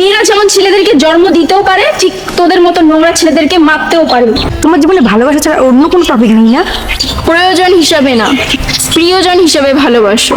মেয়েরা যেমন ছেলেদেরকে জন্ম দিতেও পারে ঠিক তোদের মতো নোংরা ছেলেদেরকে মারতেও পারে। তোমার জীবনে ভালোবাসা ছাড়া অন্য কোনো টপিক নেই না প্রয়োজন হিসাবে না। প্রিয়জন হিসাবে ভালোবাসো।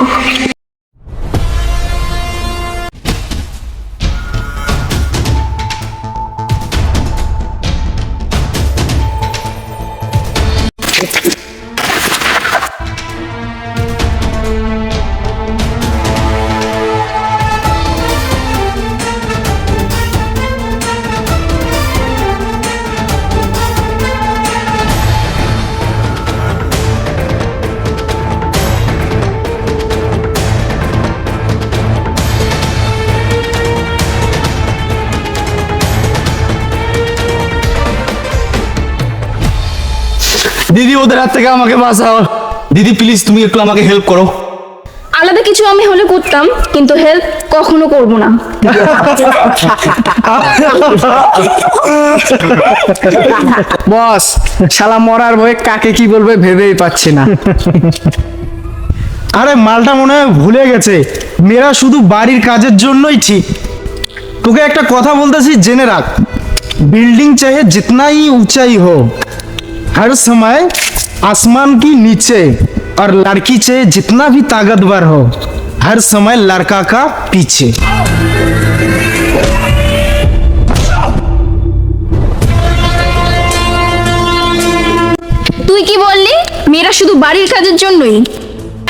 দিদি ওদের হাত থেকে আমাকে বাঁচাও। দিদি প্লিজ তুমি একটু আমাকে হেল্প করো। আলাদা কিছু আমি হলে করতাম কিন্তু হেল্প কখনো করব না। বস শালা মরার ভয়ে কাকে কি বলবে ভেবেই পাচ্ছি না। আরে মালটা মনে হয় ভুলে গেছে। মেয়েরা শুধু বাড়ির কাজের জন্যই ঠিক। তোকে একটা কথা বলতেছি জেনে রাখ। বিল্ডিং চাহে জিতনাই উঁচাই হোক। हर समय आसमान की नीचे और लड़की चाहे जितना भी ताकतवर हो हर समय लड़का का पीछे তুই কি বললি মেয়েরা শুধু বাড়ির কাজের জন্যই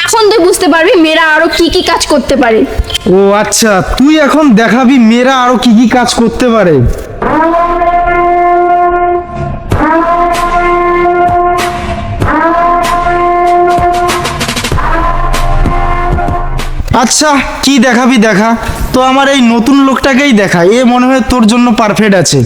এখন তুই বুঝতে পারবি মেয়েরা আরো কি কি কাজ করতে পারে ও আচ্ছা তুই এখন দেখাবি মেয়েরা আরো কি কি কাজ করতে পারে আচ্ছা কি দেখাবি দেখা? তো আমার এই নতুন লোকটাকেই দেখা, এ মনে হয় তোর জন্য পারফেক্ট আছে।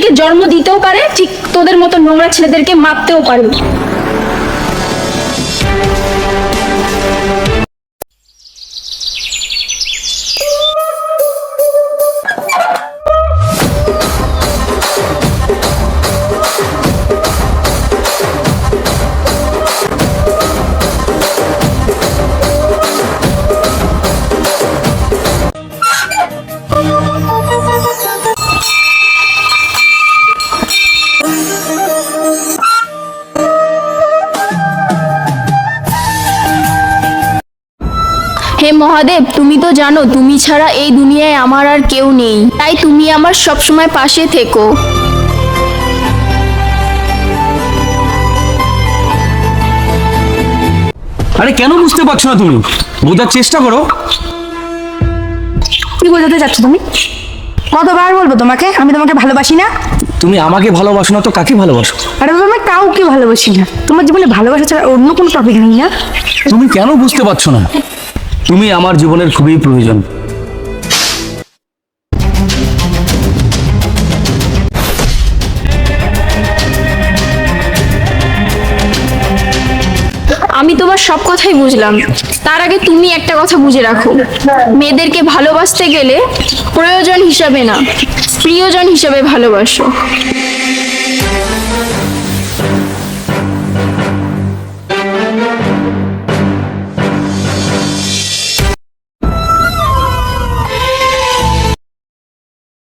ছেলেদেরকে জন্ম দিতেও পারে ঠিক তোদের মতো নোংরা ছেলেদেরকে মারতেও পারে। হে মহাদেব তুমি তো জানো তুমি ছাড়া এই দুনিয়ায় আমার আর কেউ নেই। তাই তুমি আমার সবসময় পাশে থেকো। আরে কেন বুঝতে পারছ না তুমি? বোঝার চেষ্টা করো। কি বোঝাতে চাচ্ছ তুমি? কতবার বলব তোমাকে? আমি তোমাকে ভালোবাসি না। তুমি আমাকে ভালোবাসো না তো কাকে ভালোবাসো? আরে বাবা, আমি কাউকে ভালোবাসি না। তোমার জীবনে ভালোবাসা ছাড়া অন্য কোনো টপিক নেই না। তুমি কেন বুঝতে পারছ না? তুমি আমার জীবনের খুবই প্রয়োজন। আমি তোমার সব কথাই বুঝলাম। তার আগে তুমি একটা কথা বুঝে রাখো। মেয়েদেরকে ভালোবাসতে গেলে প্রয়োজন হিসাবে না প্রিয়জন হিসাবে ভালোবাসো।